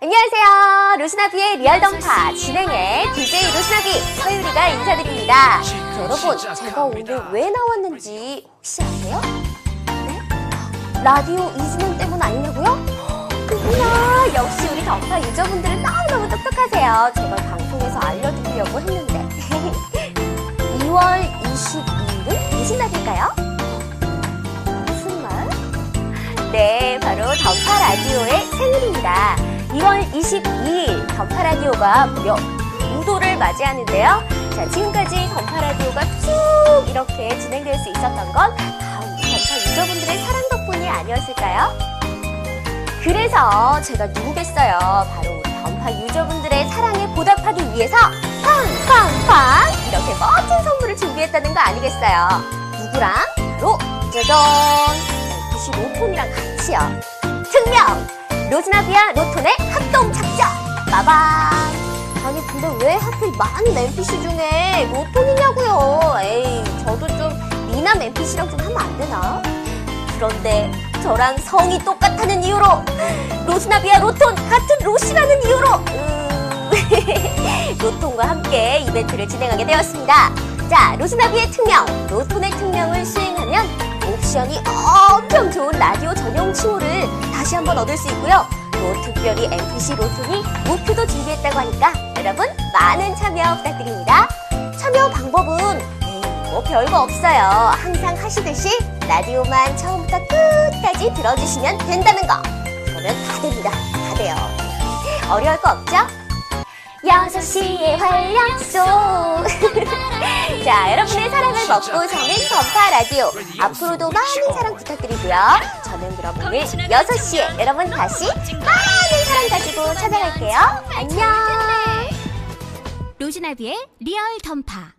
안녕하세요. 로스나비의 리얼던파 진행의 DJ 로스나비 서유리가 인사드립니다. 자, 여러분, 제가 오늘 왜 나왔는지 혹시 아세요? 네? 라디오 2주년 때문 아니냐고요? 그구나. 역시 우리 던파 유저분들은 너무너무 똑똑하세요. 제가 방송에서 알려드리려고 했는데. 2월 22일 던파 라디오가 무려 우도를 맞이하는데요. 자, 지금까지 던파 라디오가 쭉 이렇게 진행될 수 있었던 건 다 우리 던파 유저분들의 사랑 덕분이 아니었을까요? 그래서 제가 누구겠어요? 바로 우리 던파 유저분들의 사랑에 보답하기 위해서 팡팡팡 이렇게 멋진 선물을 준비했다는 거 아니겠어요? 누구랑? 바로 짜잔! FC 로톤이랑 같이요. 특명! 로즈나비아 로톤의 합동 작전! 빠밤! 아니 근데 왜 하필 많은 NPC 중에 로톤이냐고요? 에이 저도 좀 미남 NPC랑 좀 하면 안 되나? 그런데 저랑 성이 똑같다는 이유로 로즈나비아 로톤 같은 로시라는 이유로 음, 로톤과 함께 이벤트를 진행하게 되었습니다. 자, 로즈나비의 특명, 로톤의 특명을 수행하면 옵션이 엄청 좋은 라디오 전용 칭호를 다시 한번 얻을 수 있고요. 또 특별히 NPC 로톤이 목표도 준비했다고 하니까 여러분 많은 참여 부탁드립니다. 참여 방법은 뭐 별거 없어요. 항상 하시듯이 라디오만 처음부터 끝까지 들어주시면 된다는 거. 그러면 다 됩니다. 다 돼요. 어려울 거 없죠? 6시의 활력소. 자, 여러분의 사랑을 먹고 사는 던파 라디오. 앞으로도 많은 사랑 부탁드리고요. 저는 그럼 오늘 6시에 여러분 다시 많은 사랑 가지고 찾아갈게요. 안녕. 로즈나비의 리얼 던파